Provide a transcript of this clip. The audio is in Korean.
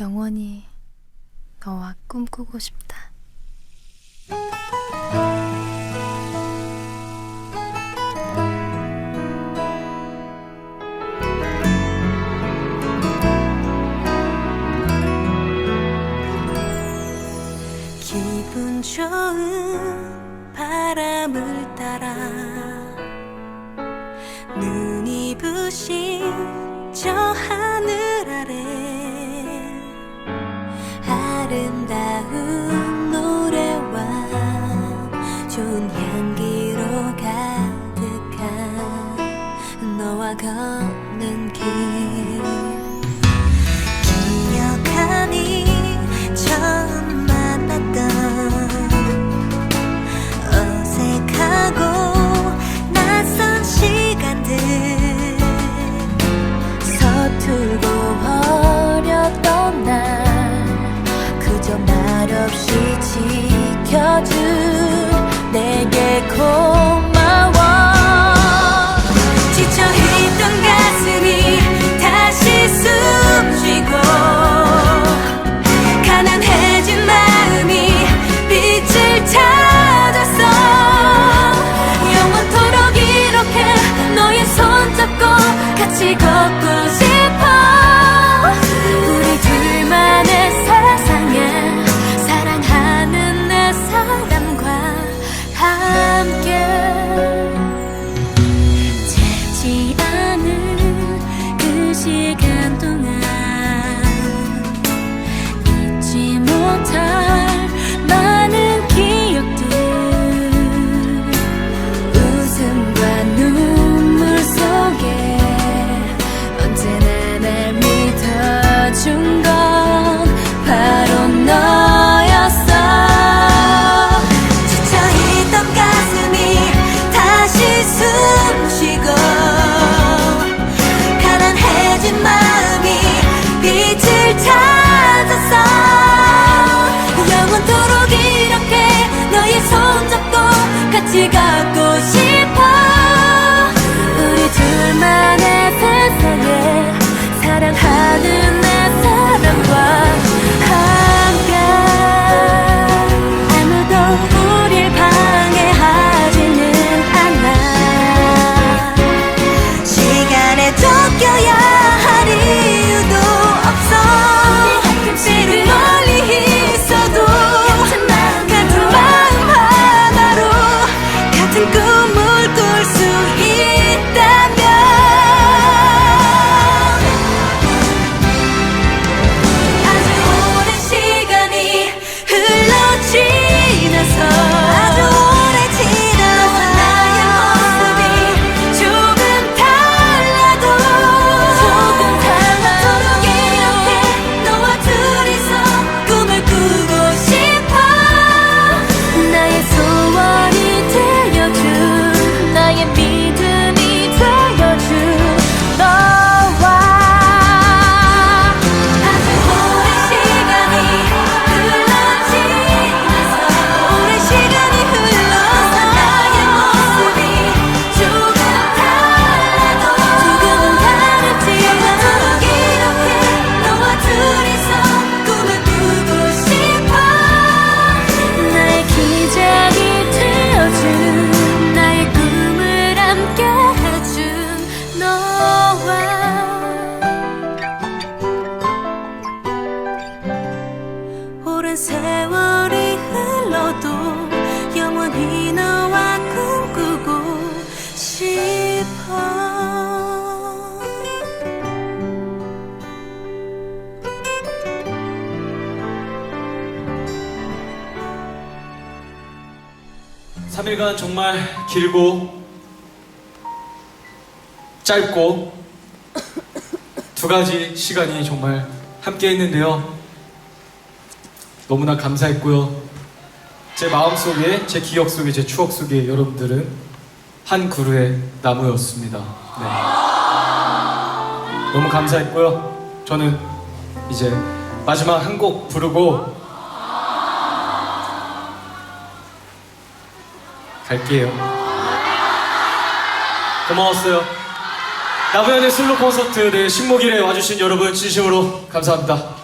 영원히 너와 꿈꾸고 싶다. 기분 좋은 바람을 따라 눈이 부신 저 하늘 좋은 향기로 가득한 너와 걷는 길. Κοίτα 3일간 정말 길고 짧고 두 가지 시간이 정말 함께 했는데요. 너무나 감사했고요. 제 마음 속에, 제 기억 속에, 제 추억 속에 여러분들은 한 그루의 나무였습니다. 네. 너무 감사했고요. 저는 이제 마지막 한 곡 부르고 갈게요. 고마웠어요. 나부현의 솔로 콘서트 내 식목일에 와주신 여러분 진심으로 감사합니다.